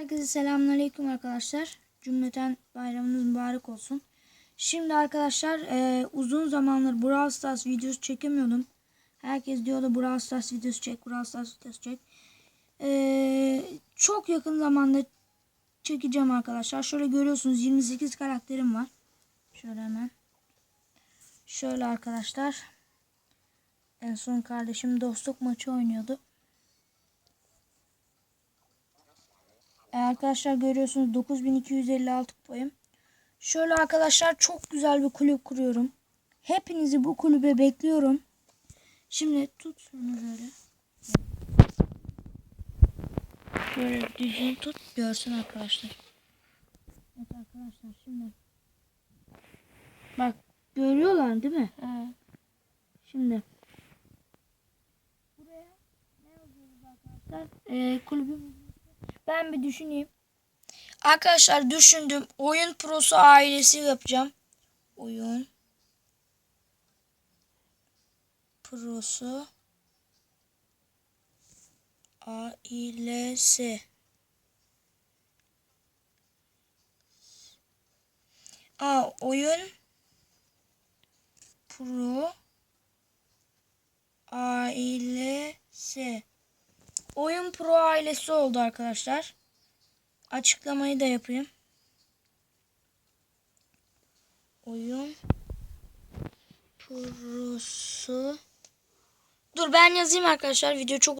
Herkese selamünaleyküm arkadaşlar. Cümleten bayramınız mübarek olsun. Şimdi arkadaşlar e, uzun zamandır Brawl Stars videosu çekemiyordum. Herkes diyordu Brawl Stars videosu çek, Brawl Stars videosu çek. E, çok yakın zamanda çekeceğim arkadaşlar. Şöyle görüyorsunuz 28 karakterim var. Şöyle hemen. Şöyle arkadaşlar. En son kardeşim dostluk maçı oynuyordu. E, arkadaşlar görüyorsunuz 9256 kupayım. Şöyle arkadaşlar çok güzel bir kulüp kuruyorum. Hepinizi bu kulübe bekliyorum. Şimdi tut şunu böyle. Böyle düzgün tut görsün arkadaşlar. Evet arkadaşlar şimdi. Bak görüyorlar değil mi? Şimdi. Buraya ne yazıyoruz arkadaşlar? Ee, kulübümüz ben bir düşüneyim. Arkadaşlar düşündüm. Oyun prosu ailesi yapacağım. Oyun prosu ailesi. Aa, oyun pro ailesi. Oyun Pro ailesi oldu arkadaşlar. Açıklamayı da yapayım. Oyun Pro'su. Dur ben yazayım arkadaşlar. Video çok